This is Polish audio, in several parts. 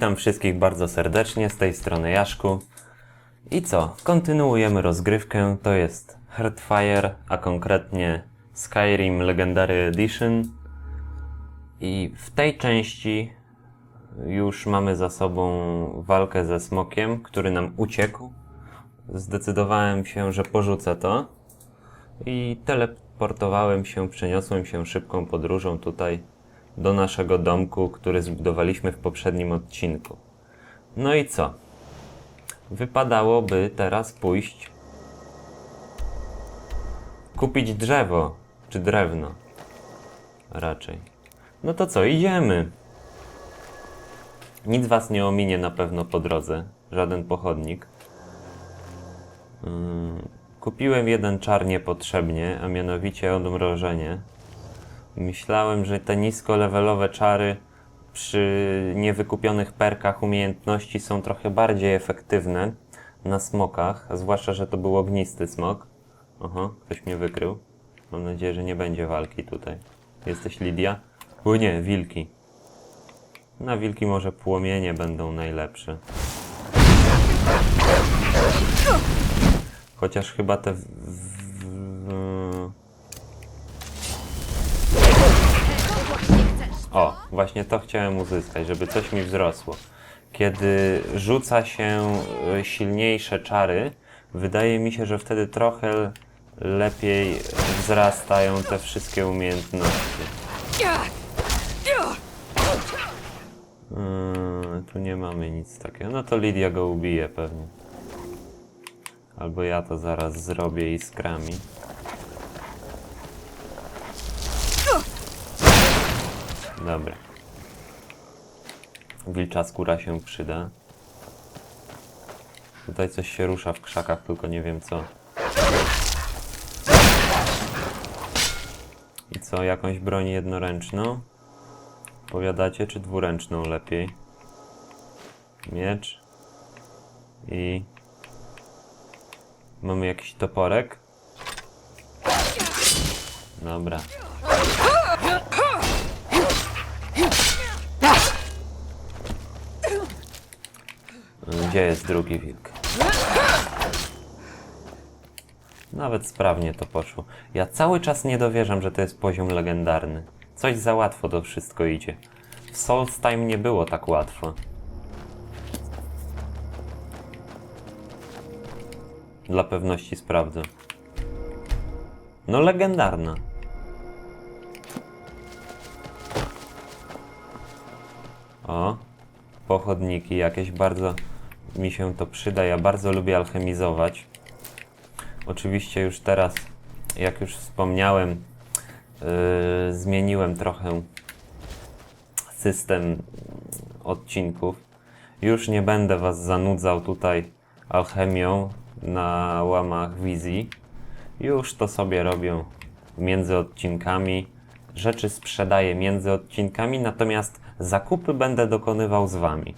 Witam wszystkich bardzo serdecznie, z tej strony Jaszku. I co? Kontynuujemy rozgrywkę. To jest Heartfire, a konkretnie Skyrim Legendary Edition. I w tej części już mamy za sobą walkę ze smokiem, który nam uciekł. Zdecydowałem się, że porzucę to. I teleportowałem się, przeniosłem się szybką podróżą tutaj do naszego domku, który zbudowaliśmy w poprzednim odcinku. No i co? Wypadałoby teraz pójść kupić drzewo, czy drewno. Raczej. No to co, idziemy. Nic was nie ominie na pewno po drodze, żaden pochodnik. Ym, Kupiłem jeden czar niepotrzebnie, a mianowicie odmrożenie. Myślałem, że te niskolevelowe czary przy niewykupionych perkach umiejętności są trochę bardziej efektywne na smokach, zwłaszcza, że to był ognisty smok. Oho, ktoś mnie wykrył. Mam nadzieję, że nie będzie walki tutaj. Jesteś Lidia? O nie, wilki. Na wilki może płomienie będą najlepsze. Chociaż chyba te... W... W... O, właśnie to chciałem uzyskać, żeby coś mi wzrosło. Kiedy rzuca się y, silniejsze czary, wydaje mi się, że wtedy trochę lepiej wzrastają te wszystkie umiejętności. Yy, tu nie mamy nic takiego. No to Lidia go ubije pewnie. Albo ja to zaraz zrobię iskrami. Dobra. Wilcza skóra się przyda. Tutaj coś się rusza w krzakach, tylko nie wiem co. I co, jakąś broń jednoręczną? Powiadacie, czy dwuręczną lepiej? Miecz. I... Mamy jakiś toporek? Dobra. Gdzie jest drugi wilk? Nawet sprawnie to poszło. Ja cały czas nie dowierzam, że to jest poziom legendarny. Coś za łatwo to wszystko idzie. W Souls Time nie było tak łatwo. Dla pewności sprawdzę. No legendarna. O, pochodniki jakieś bardzo mi się to przyda. Ja bardzo lubię alchemizować. Oczywiście już teraz, jak już wspomniałem, yy, zmieniłem trochę system odcinków. Już nie będę Was zanudzał tutaj alchemią na łamach wizji. Już to sobie robię między odcinkami. Rzeczy sprzedaję między odcinkami, natomiast zakupy będę dokonywał z Wami.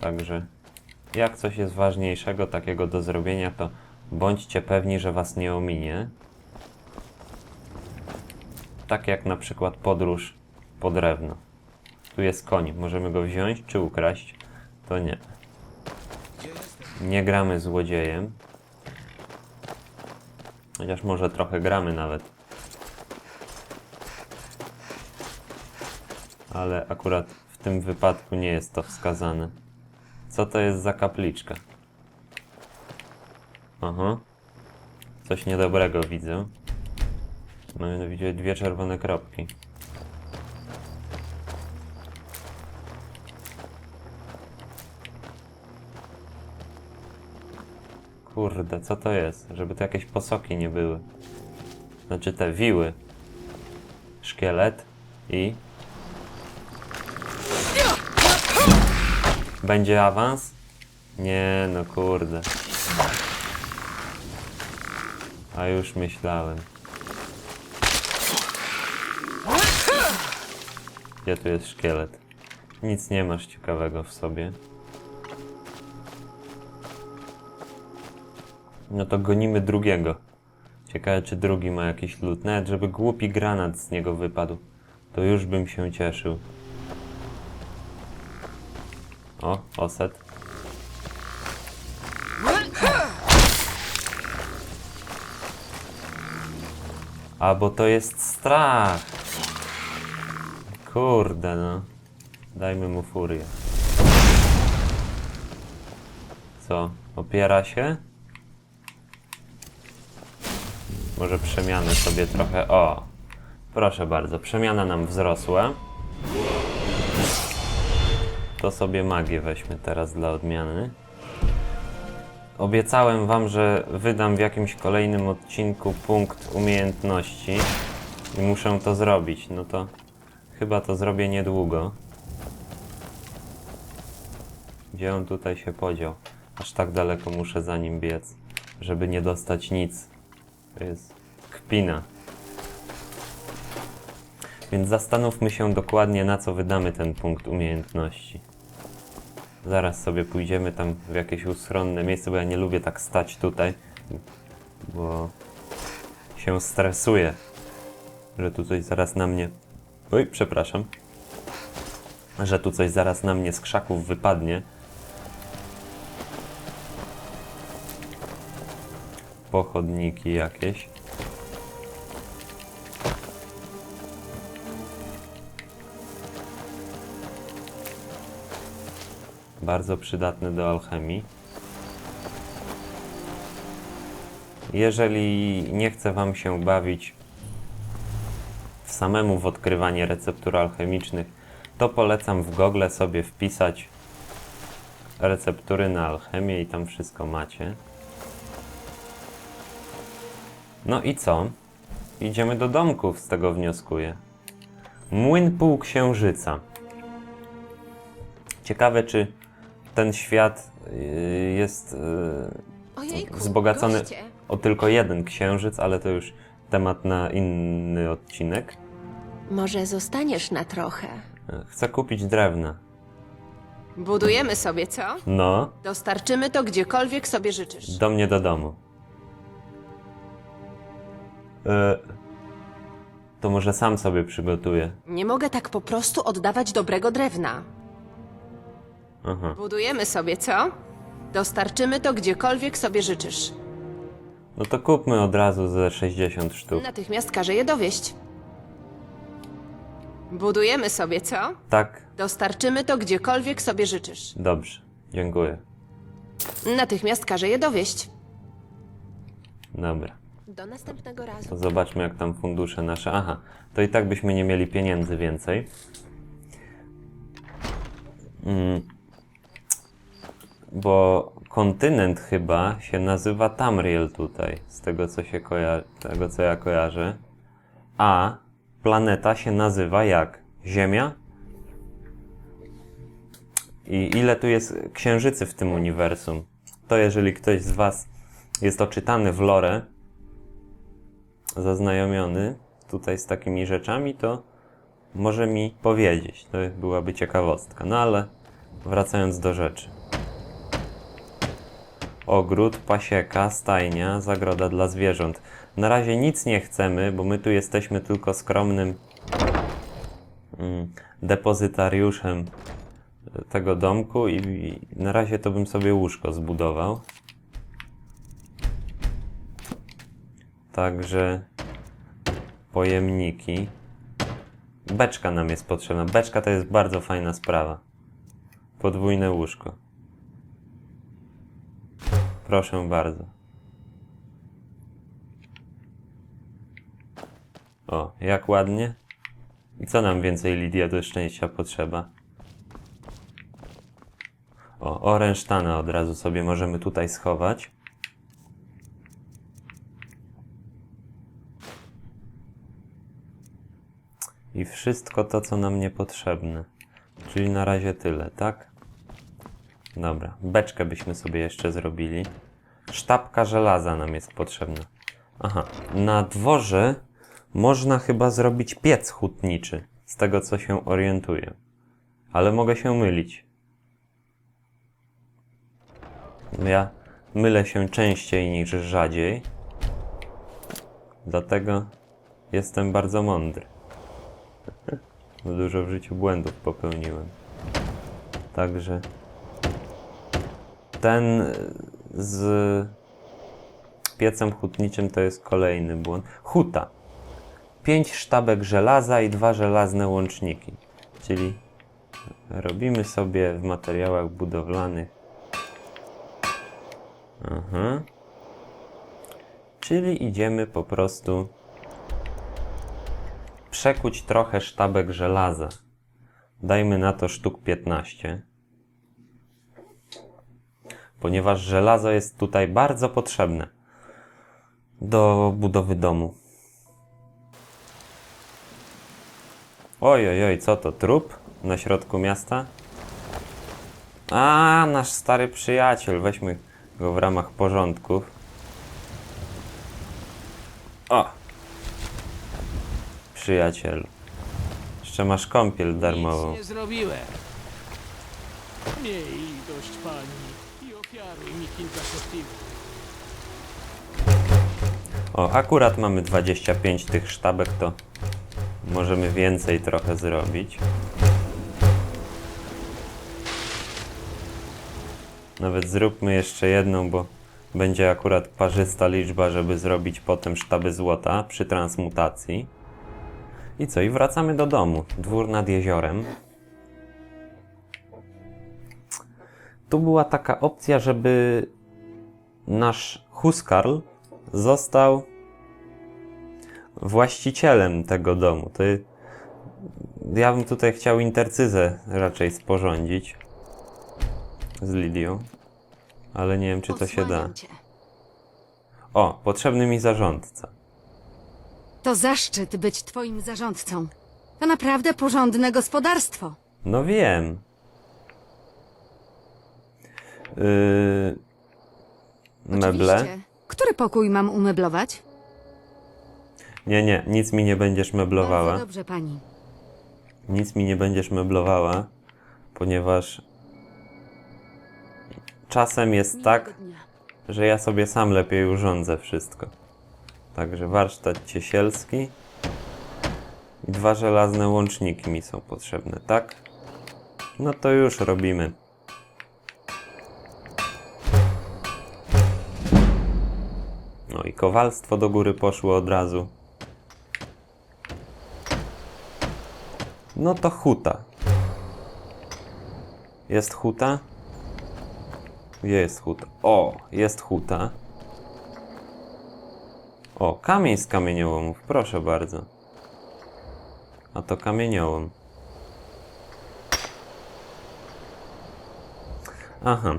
Także jak coś jest ważniejszego takiego do zrobienia, to bądźcie pewni, że Was nie ominie. Tak jak na przykład podróż po drewno. Tu jest koń, możemy go wziąć czy ukraść? To nie. Nie gramy złodziejem. Chociaż może trochę gramy nawet. Ale akurat w tym wypadku nie jest to wskazane. Co to jest za kapliczka? Aha. Coś niedobrego widzę. Mianowicie dwie czerwone kropki. Kurde, co to jest? Żeby to jakieś posoki nie były. Znaczy te wiły. Szkielet i... Będzie awans? Nie, no kurde. A już myślałem. Gdzie tu jest szkielet? Nic nie masz ciekawego w sobie. No to gonimy drugiego. Ciekawe, czy drugi ma jakiś lód. Nawet, żeby głupi granat z niego wypadł. To już bym się cieszył. O, oset. A, bo to jest strach. Kurde, no. Dajmy mu furię. Co? Opiera się? Może przemiany sobie trochę. O! Proszę bardzo, przemiana nam wzrosła. To sobie magię weźmy teraz dla odmiany. Obiecałem wam, że wydam w jakimś kolejnym odcinku punkt umiejętności i muszę to zrobić. No to chyba to zrobię niedługo. Gdzie on tutaj się podział? Aż tak daleko muszę za nim biec, żeby nie dostać nic. To jest kpina. Więc zastanówmy się dokładnie, na co wydamy ten punkt umiejętności. Zaraz sobie pójdziemy tam w jakieś ustronne miejsce, bo ja nie lubię tak stać tutaj, bo się stresuję, że tu coś zaraz na mnie. Oj, przepraszam. Że tu coś zaraz na mnie z krzaków wypadnie. Pochodniki jakieś. Bardzo przydatny do alchemii. Jeżeli nie chce Wam się bawić w samemu w odkrywanie receptur alchemicznych, to polecam w Google sobie wpisać receptury na alchemię i tam wszystko macie. No i co? Idziemy do domków, z tego wnioskuję. Młyn półksiężyca. Ciekawe, czy ten świat y, jest y, Ojejku, wzbogacony goście. o tylko jeden księżyc, ale to już temat na inny odcinek. Może zostaniesz na trochę. Chcę kupić drewna. Budujemy sobie, co? No, Dostarczymy to gdziekolwiek sobie życzysz. do mnie do domu. E, to może sam sobie przygotuję. Nie mogę tak po prostu oddawać dobrego drewna. Aha. Budujemy sobie, co? Dostarczymy to gdziekolwiek sobie życzysz. No to kupmy od razu ze 60 sztuk. Natychmiast każę je dowieść. Budujemy sobie, co? Tak, Dostarczymy to gdziekolwiek sobie życzysz. dobrze. Dziękuję. Natychmiast każę je dowieść. Dobra. Do następnego razu. To zobaczmy, jak tam fundusze nasze. Aha, to i tak byśmy nie mieli pieniędzy więcej. Mm. Bo kontynent chyba się nazywa Tamriel tutaj, z tego co się koja- tego co ja kojarzę. A planeta się nazywa jak? Ziemia? I ile tu jest księżycy w tym uniwersum? To jeżeli ktoś z Was jest oczytany w lore, zaznajomiony tutaj z takimi rzeczami, to może mi powiedzieć. To byłaby ciekawostka. No ale wracając do rzeczy. Ogród, pasieka, stajnia, zagroda dla zwierząt. Na razie nic nie chcemy, bo my tu jesteśmy tylko skromnym mm, depozytariuszem tego domku i na razie to bym sobie łóżko zbudował. Także pojemniki. Beczka nam jest potrzebna. Beczka to jest bardzo fajna sprawa. Podwójne łóżko. Proszę bardzo. O, jak ładnie. I co nam więcej Lidia do szczęścia potrzeba? O, orężtana od razu sobie możemy tutaj schować. I wszystko to, co nam niepotrzebne. Czyli na razie tyle, tak? Dobra, beczkę byśmy sobie jeszcze zrobili. Sztabka żelaza nam jest potrzebna. Aha, na dworze można chyba zrobić piec hutniczy, z tego co się orientuję. Ale mogę się mylić. Ja mylę się częściej niż rzadziej. Dlatego jestem bardzo mądry. Dużo w życiu błędów popełniłem. Także ten y, z piecem hutniczym to jest kolejny błąd. Huta. 5 sztabek żelaza i dwa żelazne łączniki. Czyli robimy sobie w materiałach budowlanych. Aha. Czyli idziemy po prostu przekuć trochę sztabek żelaza. Dajmy na to sztuk 15. Ponieważ żelazo jest tutaj bardzo potrzebne do budowy domu. Oj, oj, oj, co to? Trup na środku miasta? A, nasz stary przyjaciel. Weźmy go w ramach porządków. O! Przyjacielu. Jeszcze masz kąpiel darmową. Nic nie zrobiłem. Miej litość pani O, akurat mamy 25 tych sztabek, to możemy więcej trochę zrobić. Nawet zróbmy jeszcze jedną, bo będzie akurat parzysta liczba, żeby zrobić potem sztaby złota przy transmutacji. I co? I wracamy do domu. Dwór nad jeziorem. Tu była taka opcja, żeby nasz Huskarl został właścicielem tego domu. To ja bym tutaj chciał intercyzę raczej sporządzić z Lidią, ale nie wiem, czy to się da. O, potrzebny mi zarządca. To zaszczyt być twoim zarządcą. To naprawdę porządne gospodarstwo. No wiem. Yy... Meble. Oczywiście. Który pokój mam umeblować? Nie, nie, nic mi nie będziesz meblowała. Bardzo dobrze, pani. Nic mi nie będziesz meblowała, ponieważ czasem jest tak, Miłego dnia. że ja sobie sam lepiej urządzę wszystko. Także warsztat ciesielski i dwa żelazne łączniki mi są potrzebne, tak? No to już robimy. I kowalstwo do góry poszło od razu. No to huta. Jest huta? Jest huta? O, jest huta. O, kamień z kamieniołomów, proszę bardzo. A to kamieniołom. Aha.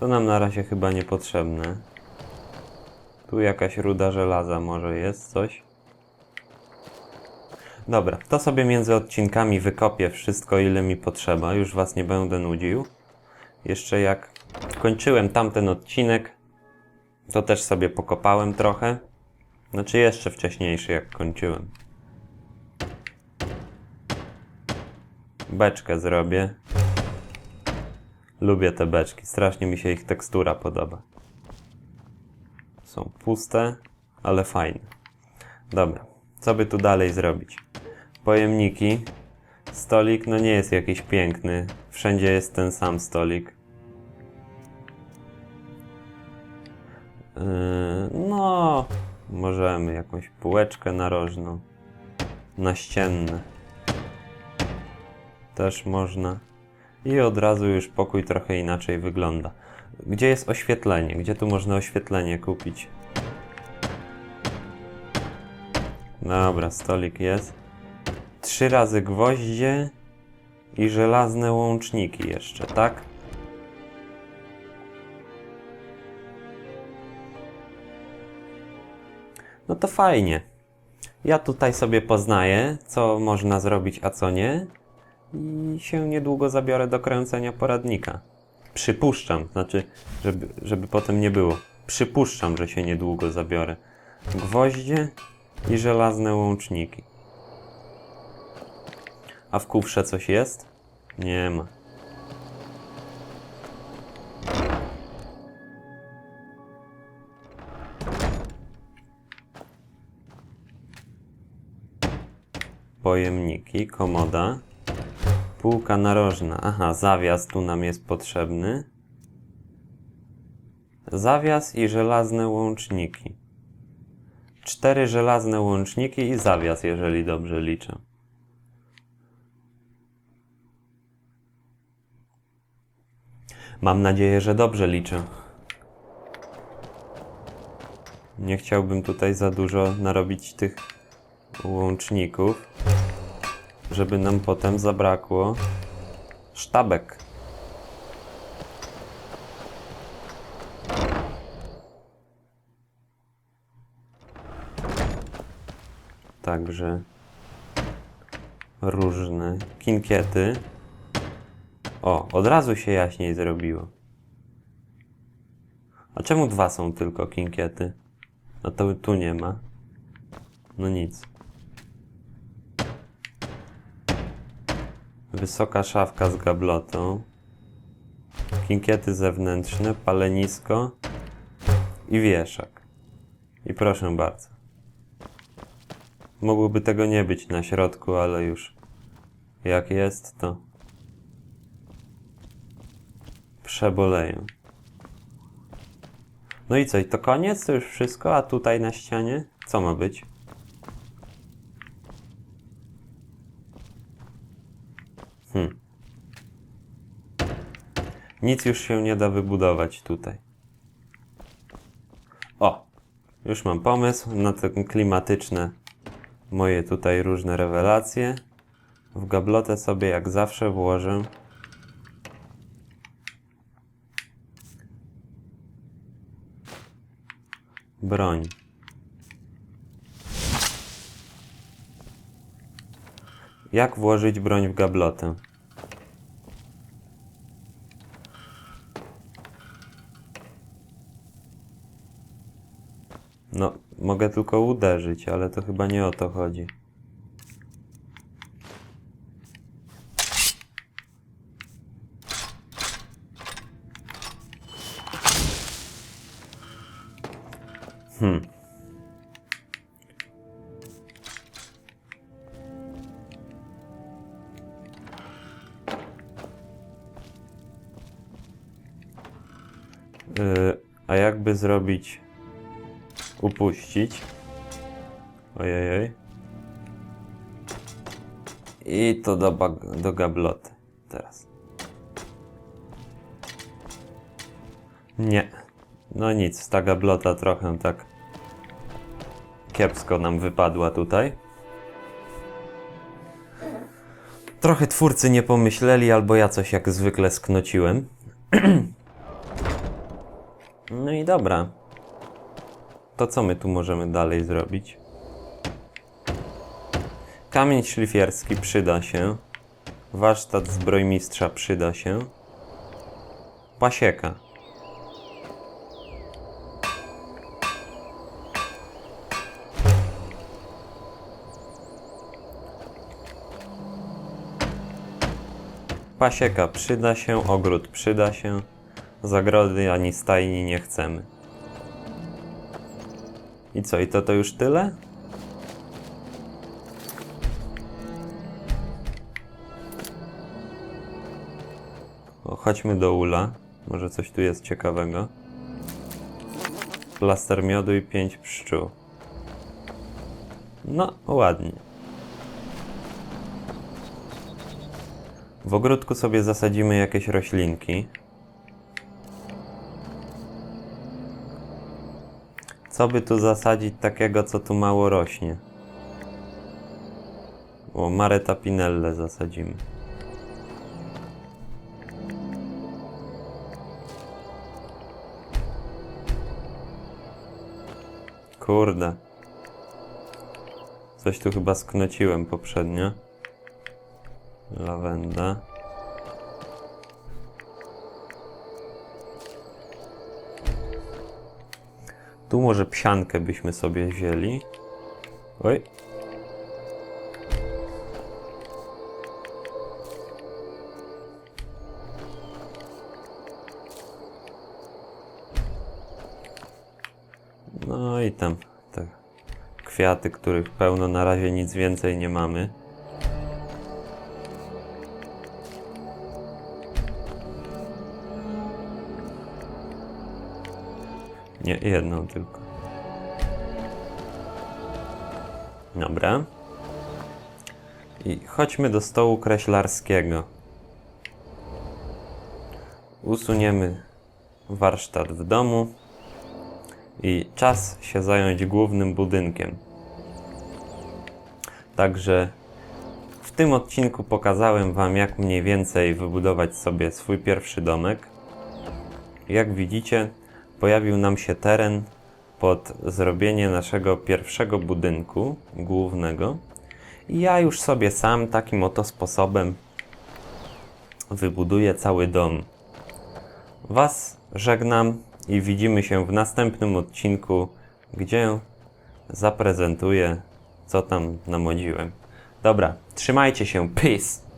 To nam na razie chyba niepotrzebne. Tu jakaś ruda żelaza może jest, coś? Dobra, to sobie między odcinkami wykopię wszystko, ile mi potrzeba. Już was nie będę nudził. Jeszcze jak kończyłem tamten odcinek, to też sobie pokopałem trochę. Znaczy jeszcze wcześniejszy, jak kończyłem. Beczkę zrobię. Lubię te beczki, strasznie mi się ich tekstura podoba. Są puste, ale fajne. Dobra, co by tu dalej zrobić? Pojemniki. Stolik, no nie jest jakiś piękny. Wszędzie jest ten sam stolik. Yy, no, możemy jakąś półeczkę narożną. Naścienne. Też można. I od razu już pokój trochę inaczej wygląda. Gdzie jest oświetlenie? Gdzie tu można oświetlenie kupić? Dobra, stolik jest. Trzy razy gwoździe i żelazne łączniki jeszcze, tak? No to fajnie. Ja tutaj sobie poznaję, co można zrobić, a co nie. I się niedługo zabiorę do kręcenia poradnika. Przypuszczam, znaczy, żeby, żeby potem nie było. Przypuszczam, że się niedługo zabiorę. Gwoździe i żelazne łączniki. A w kufrze coś jest? Nie ma. Pojemniki, komoda. Półka narożna. Aha, zawias tu nam jest potrzebny. Zawias i żelazne łączniki. Cztery żelazne łączniki i zawias, jeżeli dobrze liczę. Mam nadzieję, że dobrze liczę. Nie chciałbym tutaj za dużo narobić tych łączników, żeby nam potem zabrakło sztabek. Także różne kinkiety. O, od razu się jaśniej zrobiło. A czemu dwa są tylko kinkiety? No to tu nie ma. No nic. Wysoka szafka z gablotą. Kinkiety zewnętrzne, palenisko i wieszak. I proszę bardzo. Mogłoby tego nie być na środku, ale już jak jest, to przeboleję. No i co, i to koniec? To już wszystko? A tutaj na ścianie? Co ma być? Nic już się nie da wybudować tutaj. O! Już mam pomysł na te klimatyczne moje tutaj różne rewelacje. W gablotę sobie jak zawsze włożę broń. Jak włożyć broń w gablotę? No, mogę tylko uderzyć, ale to chyba nie o to chodzi. Hmm. Yy, a jakby zrobić upuścić. Ojej. I to do, do gabloty teraz. Nie. No nic, ta gablota trochę tak kiepsko nam wypadła tutaj. Trochę twórcy nie pomyśleli, albo ja coś jak zwykle sknociłem. no i dobra. To co my tu możemy dalej zrobić? Kamień szlifierski przyda się. Warsztat zbrojmistrza przyda się. Pasieka. Pasieka przyda się, ogród przyda się. Zagrody ani stajni nie chcemy. I co, i to to już tyle? Chodźmy do ula. Może coś tu jest ciekawego. Plaster miodu i pięć pszczół. No, ładnie. W ogródku sobie zasadzimy jakieś roślinki. Co by tu zasadzić takiego, co tu mało rośnie? O, Mareta Pinelle zasadzimy. Kurde. Coś tu chyba sknociłem poprzednio. Lawenda. Tu może psiankę byśmy sobie wzięli. Oj. No i tam te kwiaty, których pełno na razie nic więcej nie mamy. Nie, jedną tylko. Dobra. I chodźmy do stołu kreślarskiego. Usuniemy warsztat w domu i czas się zająć głównym budynkiem. Także w tym odcinku pokazałem Wam, jak mniej więcej wybudować sobie swój pierwszy domek. Jak widzicie, pojawił nam się teren pod zrobienie naszego pierwszego budynku głównego. I ja już sobie sam takim oto sposobem wybuduję cały dom. Was żegnam i widzimy się w następnym odcinku, gdzie zaprezentuję, co tam namodziłem. Dobra, trzymajcie się, peace!